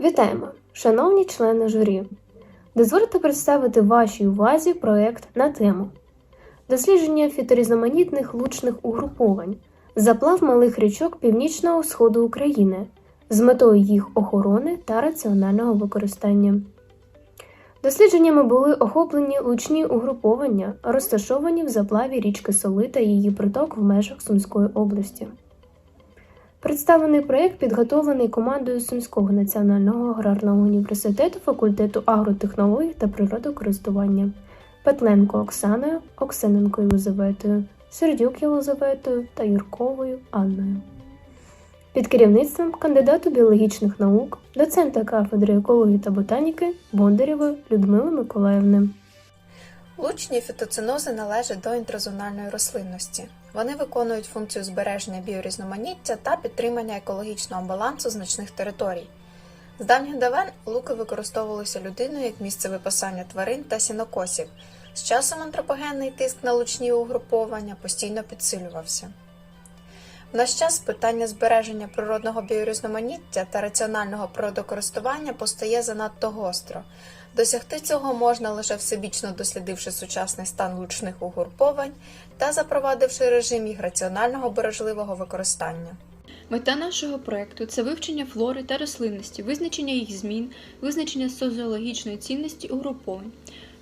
Вітаємо, шановні члени журі. Дозвольте представити вашій увазі проект на тему дослідження фіторізноманітних лучних угруповань, заплав малих річок північного сходу України з метою їх охорони та раціонального використання. Дослідженнями були охоплені лучні угруповання, розташовані в заплаві річки Соли та її приток в межах Сумської області. Представлений проєкт підготовлений командою Сумського національного аграрного університету факультету агротехнологій та природокористування Петленко Оксаною, Оксененко Єлизаветою, Сердюк Єлизаветою та Юрковою Анною. Під керівництвом кандидату біологічних наук, доцента кафедри екології та ботаніки Бондарєвої Людмили Миколаївни. Лучні фітоцинози належать до інтрозональної рослинності. Вони виконують функцію збереження біорізноманіття та підтримання екологічного балансу значних територій. З давніх давен луки використовувалися людиною як місце випасання тварин та сінокосів. З часом антропогенний тиск на лучні угруповання постійно підсилювався. Наш час питання збереження природного біорізноманіття та раціонального природокористування постає занадто гостро. Досягти цього можна лише всебічно дослідивши сучасний стан лучних угруповань та запровадивши режим їх раціонального бережливого використання. Мета нашого проекту це вивчення флори та рослинності, визначення їх змін, визначення соціологічної цінності угруповань.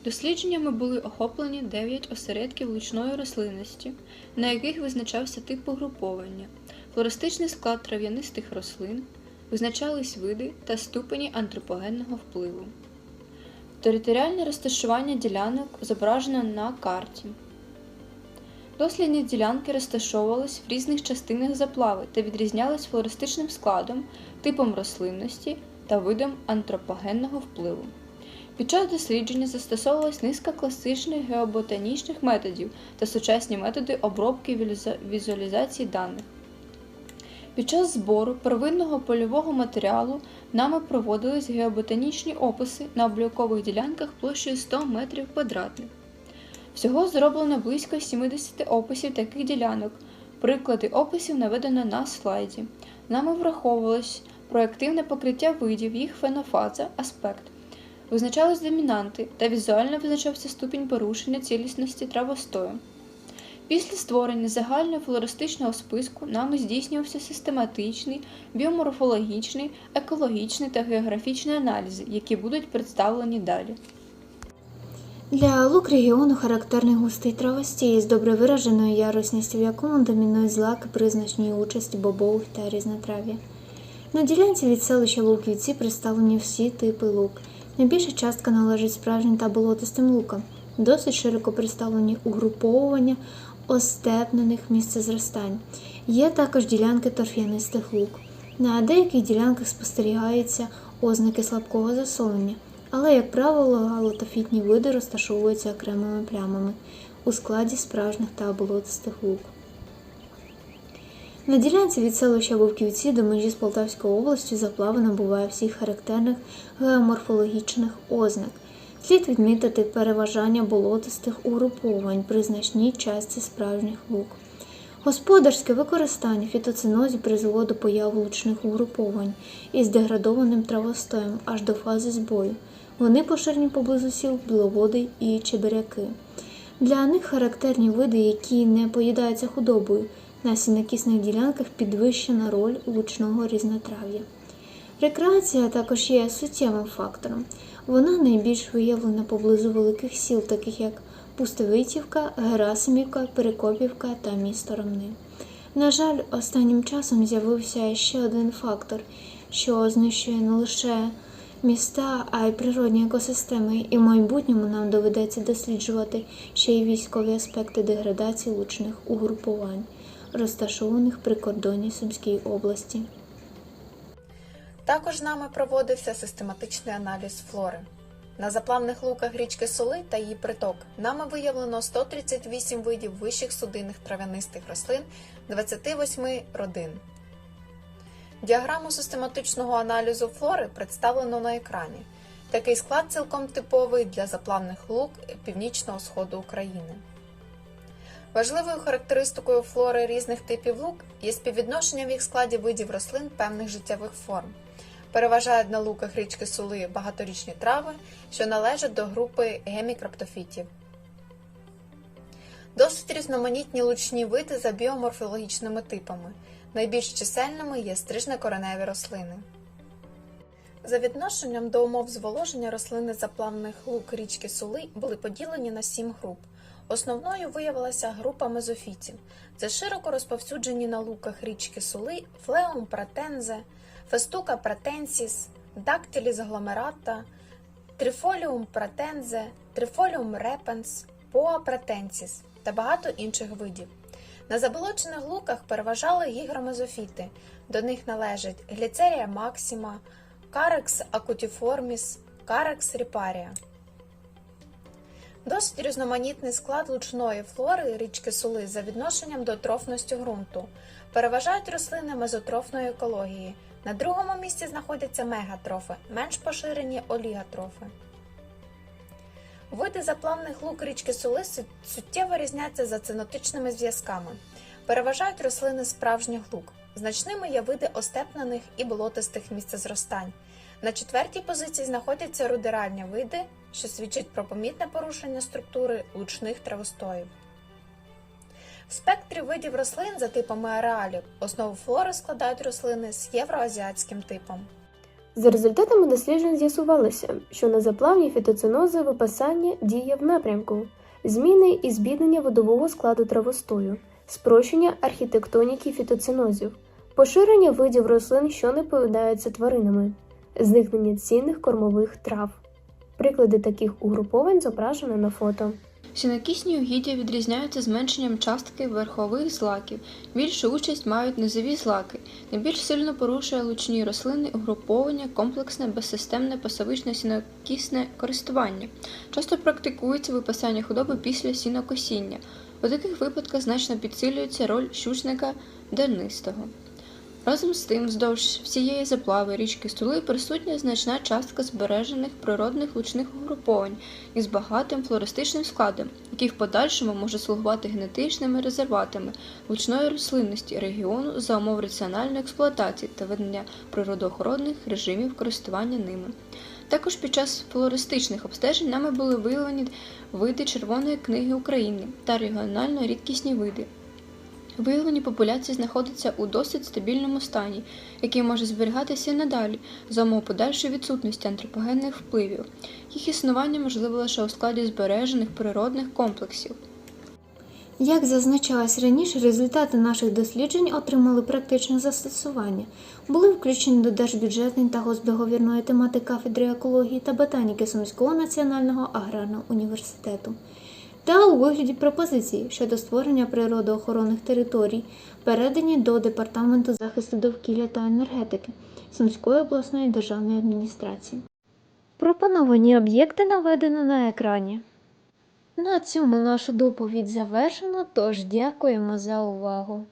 Дослідженнями були охоплені 9 осередків лучної рослинності, на яких визначався тип угруповання, флористичний склад трав'янистих рослин, визначались види та ступені антропогенного впливу. Територіальне розташування ділянок зображено на карті. Дослідні ділянки розташовувались в різних частинах заплави та відрізнялись флористичним складом, типом рослинності та видом антропогенного впливу. Під час дослідження застосовувалась низка класичних геоботанічних методів та сучасні методи обробки візуалізації даних. Під час збору первинного польового матеріалу нами проводились геоботанічні описи на облікових ділянках площею 100 метрів квадратних. Всього зроблено близько 70 описів таких ділянок. Приклади описів наведено на слайді. Нами враховувалось проективне покриття видів, їх фенофаза, аспект. Визначались домінанти та візуально визначався ступінь порушення цілісності травостою. Після створення загального флористичного списку нами здійснювався систематичний, біоморфологічний, екологічний та географічний аналізи, які будуть представлені далі. Для лук регіону характерний густий травостій з добре вираженою ярусністю, в якому домінують злаки при значній участі бобових та різнотрав'я. На ділянці від селища Луківці представлені всі типи лук. Найбільша частка належить справжнім та болотистим лукам. Досить широко представлені угруповування остепнених місцезростань. Є також ділянки торф'янистих лук. На деяких ділянках спостерігаються ознаки слабкого засолення, але, як правило, галотофітні види розташовуються окремими плямами у складі справжніх та болотистих лук. На ділянці від селища Вовківці до межі з Полтавською областю заплава набуває всіх характерних геоморфологічних ознак. Слід відмітити переважання болотистих угруповань при значній частці справжніх лук. Господарське використання фітоцинозів призвело до появи лучних угруповань із деградованим травостоєм аж до фази збою. Вони поширені поблизу сіл біловоди і чебиряки. Для них характерні види, які не поїдаються худобою. На сінокісних ділянках підвищена роль лучного різнотрав'я. Рекреація також є суттєвим фактором. Вона найбільш виявлена поблизу великих сіл, таких як Пустовитівка, Герасимівка, Перекопівка та місто Ромни. На жаль, останнім часом з'явився ще один фактор, що знищує не лише міста, а й природні екосистеми, і в майбутньому нам доведеться досліджувати ще й військові аспекти деградації лучних угрупувань, розташованих при кордоні Сумської області. Також нами проводився систематичний аналіз флори. На заплавних луках річки Соли та її приток нами виявлено 138 видів вищих судинних трав'янистих рослин 28 родин. Діаграму систематичного аналізу флори представлено на екрані. Такий склад цілком типовий для заплавних лук північного сходу України. Важливою характеристикою флори різних типів лук є співвідношення в їх складі видів рослин певних життєвих форм. Переважають на луках річки Сули багаторічні трави, що належать до групи гемікраптофітів. Досить різноманітні лучні види за біоморфологічними типами. Найбільш чисельними є стрижнекореневі рослини. За відношенням до умов зволоження рослини заплавних лук річки Сули були поділені на сім груп. Основною виявилася група мезофітів. Це широко розповсюджені на луках річки Сули флеум пратензе, фестука пратенсіс, дактиліс гломерата, трифоліум пратензе, трифоліум репенс, поа пратенсіс та багато інших видів. На заболочених луках переважали гігромезофіти. До них належать гліцерія максима, карекс акутіформіс, карекс ріпарія. Досить різноманітний склад лучної флори річки Сули за відношенням до трофності ґрунту. Переважають рослини мезотрофної екології. На другому місці знаходяться мегатрофи, менш поширені оліготрофи. Види заплавних лук річки Сули суттєво різняться за цинотичними зв'язками. Переважають рослини справжніх лук. Значними є види остепнених і болотистих місцезростань. На четвертій позиції знаходяться рудеральні види, що свідчать про помітне порушення структури лучних травостоїв. В спектрі видів рослин за типами ареалів основу флори складають рослини з євроазіатським типом. За результатами досліджень з'ясувалося, що на заплавні фітоцинози випасання діє в напрямку зміни і збіднення водового складу травостою, спрощення архітектоніки фітоцинозів, поширення видів рослин, що не поїдаються тваринами, зникнення цінних кормових трав. Приклади таких угруповань зображено на фото. Сінокісні угіддя відрізняються зменшенням частки верхових злаків. Більшу участь мають низові злаки. Найбільш сильно порушує лучні рослини угруповання, комплексне, безсистемне, пасовичне сінокісне користування. Часто практикується випасання худоби після сінокосіння. У таких випадках значно підсилюється роль щучника дернистого. Разом з тим, вздовж всієї заплави річки Стули присутня значна частка збережених природних лучних угруповань із багатим флористичним складом, який в подальшому може слугувати генетичними резерватами лучної рослинності регіону за умов раціональної експлуатації та ведення природоохоронних режимів користування ними. Також під час флористичних обстежень нами були виявлені види Червоної книги України та регіонально рідкісні види. Виявлені популяції знаходяться у досить стабільному стані, який може зберігатися і надалі за умов подальшої відсутності антропогенних впливів. Їх існування можливо лише у складі збережених природних комплексів. Як зазначалось раніше, результати наших досліджень отримали практичне застосування, були включені до держбюджетної та госдоговірної темати кафедри екології та ботаніки Сумського національного аграрного університету та у вигляді пропозиції щодо створення природоохоронних територій, передані до Департаменту захисту довкілля та енергетики Сумської обласної державної адміністрації. Пропоновані об'єкти наведено на екрані. На цьому нашу доповідь завершено, тож дякуємо за увагу.